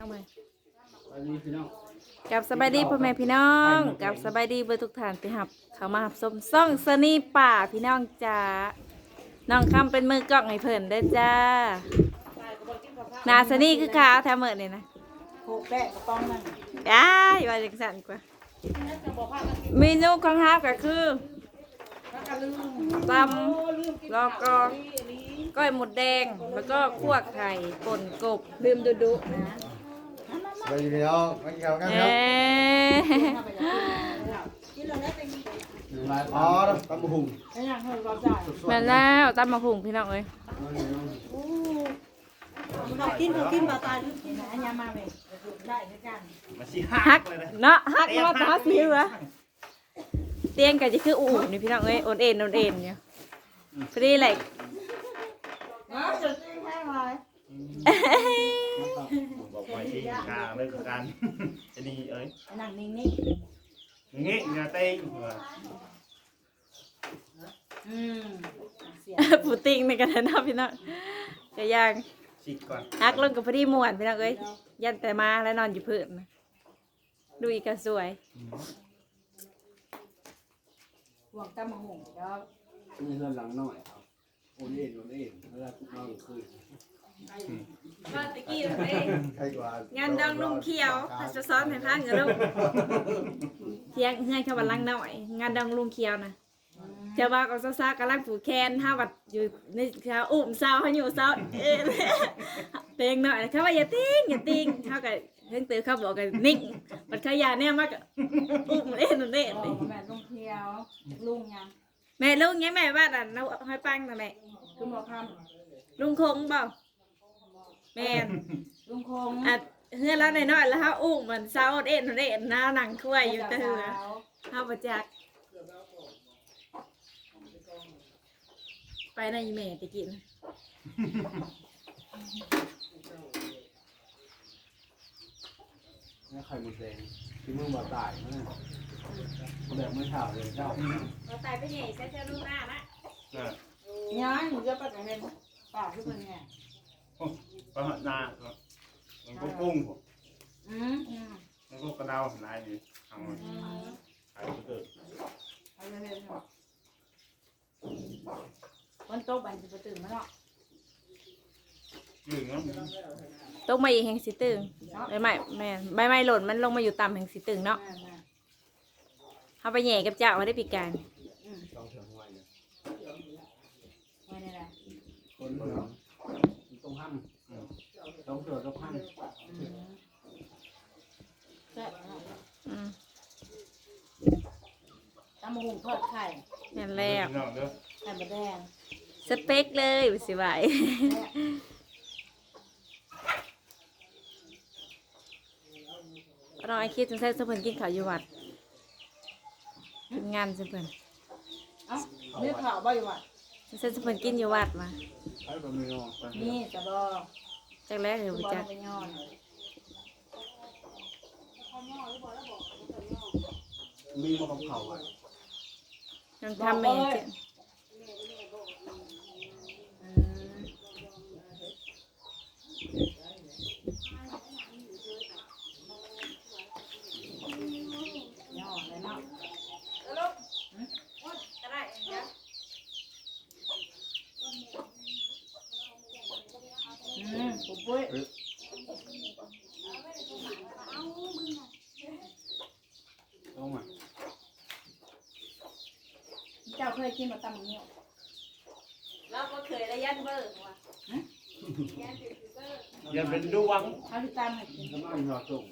เอาไปสวัสดีพี่น้องกับสบายดีพ่อแม่พี่น้องกับสบายดีเบอร์ทุกท่านไปหับเขามาหับสมซ่องสนีป่าพี่น้องจ้าน้องคำเป็นมือกล้องให้เพิ่นได้อจ้าหนาสนีคือขาวแถมเมื่อนี่นะโขกแปะกระป๋องนั่นอ้ายว่าจังสันกว่าเมนูของฮาบก็คือตำแล้วก็ก้อยหมดแดงแล้วก็คั่วไข่ป่นกบลืมดุดุนะ สวัสดีพี่น้องมากินข้าวกันเอครับ๊อ๋อตำบักหุ่งไอ้ยังเฮ้ยเราจ่ายแม่นแล้วตำมะพุงพี่น้องเอ้ยเรากินเรากินมาตายลูกกินนะอันยังมาเลยได้ด้วยกันมาสิฮัฮักกเลยนะเนาะฮักเนาะตาสิวะเตียงก็จะคืออู่นี่พี่น้องเอ้ยโอนเอ็นโอนเอ็นเนี่ยพอดีเลย น้ำจุดแห้งเลยบอกไว้ที่กลางเลิกกันจะดีเอ้ยนั่งนิ่งนี่งี้อย่าเต้งอืมเสียปูติงในกันนะพี่น้องก็ยังชิดก่อนฮักลงกับพอดีม่วนพี่น้องเอ้ยยันแต่มาแล้วนอนอยู่พื้นนะดูอีกก็สวยห่วงตั้มมาห่งแล้วนี่เรื่องหลังหน่อยครับโอนเอ็นโอนเอ็นเวลาทุกน้องคืน ก็ตะกี้เลยงานดองลุงเขียวพัชซ้อนให้พังกันลูกเที่ยงเฮือนเขาวันลังหน่อย งานดองลุงเขียวนะเจ้าบ้าก็ซ่าๆกำลังผูกแขนห้าวัดอยู่ในเช้าอุ้มเศร้าเขาอยู่เศร้าเอ๊ะเตงหน่อยเขาว่าอย่าติ้งอย่าติ้งเขาก็เพิ่งตื่นเขาบอกกันนิ่งมันขยาเนี่ยมากอุ้มเล่นเล่นแม่ลุงเทียวลุงยังแม่ลุงยังแม่บ้านอะเราห้อยปังนะแม่ลุงบอกคลุงคงเปล่ แม่นำลุงคงอะเฮือนแล้วน้อยๆแล้วเขาอุ้มมันเศร้าเอ็นเล่นหน้าหนังคุ้ยอยู่แต่เหือเข้าประจักษ์ไปในะอีเมตะกินนี่ไข่หมดแดงที่มึงบ่ตายนะแบบไม่ข่าวเลยเจ้าเราตายไปใหญ่ใช้เจ้าลูกหน้านะยังหนูจะไปกับเห็นป่าทุกคนเนี่ย ก็หน้ามันก็กุ้งอืมอืมมันก็กระเดาหลายนี่ทำมันอืมขายก็เกิดเอาเลยเลยวันโต๊ะบันจะไปตื่นมาเนาะยืนแล้วตกมาอีกแห่งสิตึงใบไม้แม่นใบไม้หล่นมันลงมาอยู่ต่ำแห่งสิตึงเนาะแม่แม่เขาไปแหย่กับเจ้ามาได้ปีการอืมต้องเถื่อนไว้เนี่ยไว้ในไรคนเถื่อนต้องห้ามต้องเถื่อนต้องห้าม อืมแซ่บเนาะ อืม ตำมะฮุงทอดไข่ นั่นแล้วน้องเด้อไข่มะแดงสเปคเลยว่าสิไหวเราไอคิดจนใส่สเพิ่นกินข้าวอยู่วัดเป็นงานสเพิ่นเอ้ามีข่าวบ่อยู่ว่ะใส่สเพิ่นกินอยู่วัดมาใช้แบบไม่ยอมไปนี่จะบ่จากแรกเดี๋ยวบ่จักไปย้อนมีมากับเขาอะ ยังทำเองเจ้ะอืมย้อนะอืมปุ๊บปุ้ย ต้องมา เจ้าเคย กินมาตำเงี้ยวเราก็เคยได้ยันเบอร์ว่ะอย่าเป็นดวงเขาที่ตำให้กินทำไมหยอดส่ง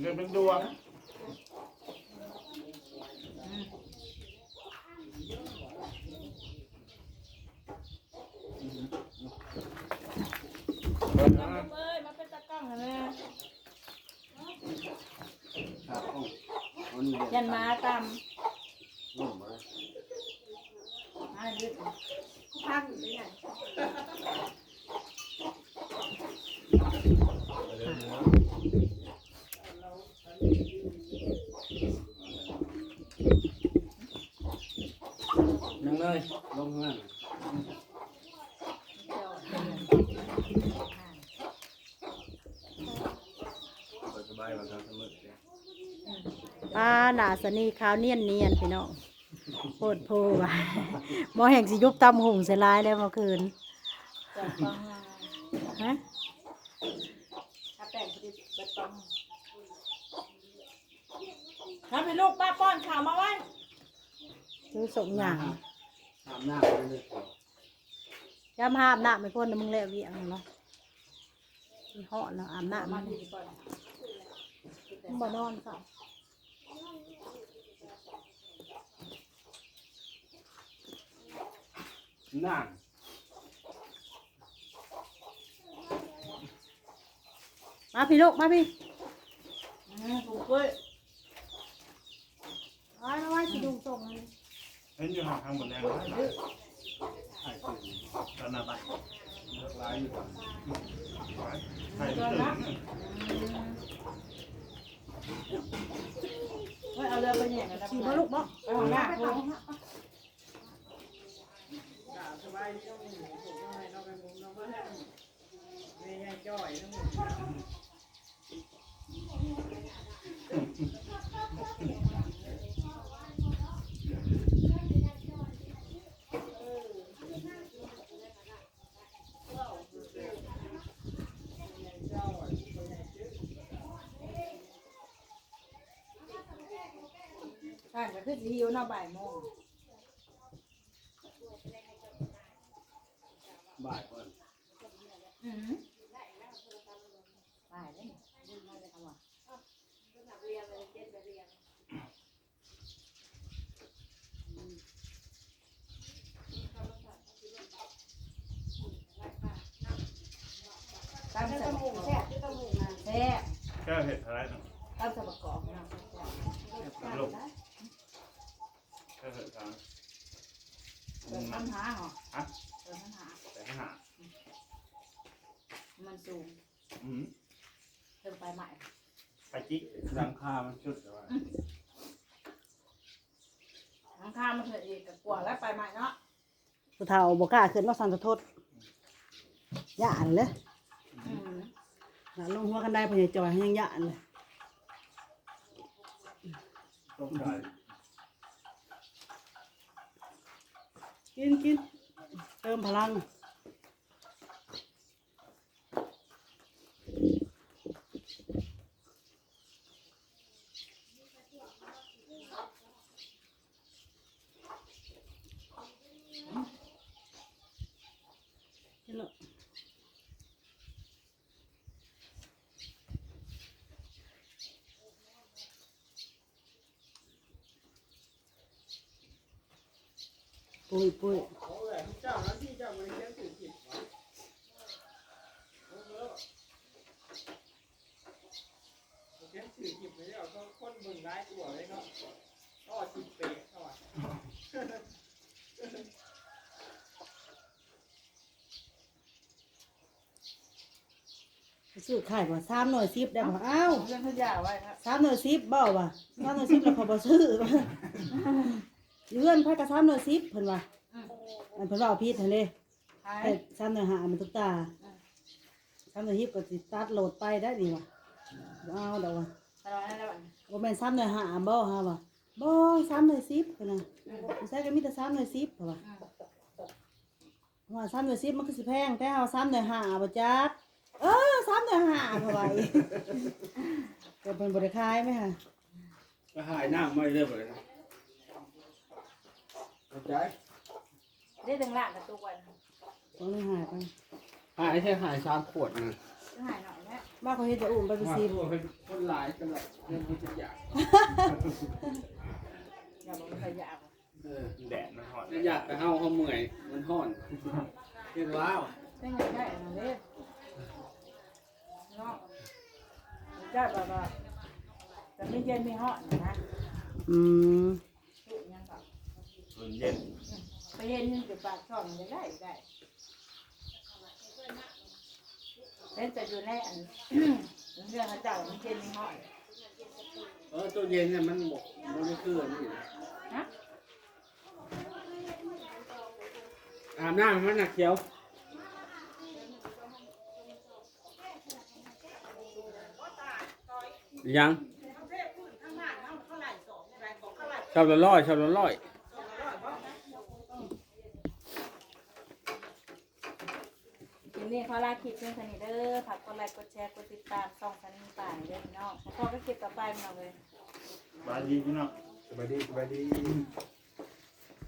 อย่าเป็นดวงอืมเอ้ยมาเป็นตะกล้องนะแม่ ครับต้อง เอนี่ยันมาตหนุ่มมามาลึกพักอยู่ด้วยกันยังเลยลงข้างล่าง เจ้า ปลาหนาสนีขาวเนียนเนียนพี่น้องโพดโพว่ะหมอแห่งสิยุบตำหุงเสียลายแล้วเมื่อคืนฮะถ้าแป้งพอดีเบิดต้องทำให้ลูกป้าป้อนข่าวมาไว้ซื้อส่งอย่างอาบน้ำไปเลยย้ำห้ามหน้าไม่พ้นนะมึงแล้วเวียงเนาะมีเหาะเนาะอาบน้ำมันมึงบ่นอนค่ะ นั่งมาพี่ลูกมาพี่ถูกเว้ยไว้มาไว้สิดูส่งให้เห็นอยู่ห่างทางบนแดงเลยไข่ตื่นตอนหน้าบ้านเลิกร้ายอยู่ก่อนไข่ตื่นเว้ยเอาเรือไปแย่งกันนะขี่มาลูกบ่ไปหัวหน้า พวกใช่ก็คือสิหิวเนาะบ่ายโมง บ่ายก่อน อืมบ่ายเลยเอาว่ะ ตามสมองแซ่บที่ต้องหูนะแซ่บแก้วเห็ดอะไรนะตามสมกอกนะลูกแก้วเห็ดทางเปิดปัญหาเหรอฮะเปิดปัญหาแต่ข้างหา มันสูงอืมเติมไปใหม่ไปจิกดังคามันชุดแต่ว่าทางข้ามมันเถิดอีกกับกว่าแล้วไปใหม่เนาะผู้เฒ่าบ่กล้าขึ้นว่าสันตะทดย่านเลยอืมน่ะลงหัวกันได้พญาจอยยังย่านเลยตกใจกินกินเติมพลัง ปุยปุยซื้อขายว่าสามหน่วยซิปได้บ่อ้าวเรื่องขยะไว้ครับสามหน่วยซิปบ่ว่ะสามหน่วยซิปแล้วเขาบ่ซื้อ เลื่อนไผกับสามหน่วยซิปเพิ่นว่าอันเพิ่นว่าเอาผิดหั่นเด้ใช่แต่สามหน่วยหามันตุกตาสามหน่วยฮิปก็สิตัดโหลดไปได้ดีว่ะบ่เอาดอกว่ะตลอดนั่นแหละวันบ่แม่นสามหน่วยหาบ่ฮะว่ะบ่สามหน่วยซิปเพิ่นน่ะใส่ก็มีแต่สามหน่วยซิปเพิ่นว่าว่าสามหน่วยซิปมันคือสิแพงแต่เฮาสามหน่วยหาบ่จักเออสามหน่วยหาเพิ่นว่าอีกก็เพิ่นบ่ได้ขายไหมคะก็หายน้ำไม่เรื่อยเลยนะ เข้าใจได้ถึงหลานกับตัววันต้องได้หายไปหายแค่หายสามขวดนะจะหายหน่อยแม่บ้าเขาเฮ็ดจะอุ่มไปไปว่าซีตัวเป็นคนหลายกันหรอกเรื่องมันจะอยากอย่าบอกมันขยะเออแดดมันหอดจะอยากแต่เฮาเฮาเมื่อยมันห่อนเห็นว้าวได้ไงได้อันนั้นเลยเนาะได้แบบว่าแต่ไม่เย็นไม่ฮอตนะอืมสุกยังแบบ ส่วนเย็นไปเย็นยังอยู่ปากช่องยังได้ได้เล่นแต่อยู่ในอัน เรื่องเขาเจ้ามันเย็นไม่ฮอตเออตัวเย็นเนี่ยมันบอกมันไม่คือนี่นะนะอาบน้ำมันหนักเขียวยังข้างบ้านเขาเท่าไหร่ชอบละร้อยชอบละร้อย คลิป นี้ขอลาคลิปเพียงเท่านี้เด้อฝากกดไลค์กดแชร์กดติดตามส่องสันนิป่าเด้อพี่น้องพอก็คลิปต่อไปพี่น้องเลย บายดีพี่น้อง สบายดีสบายดี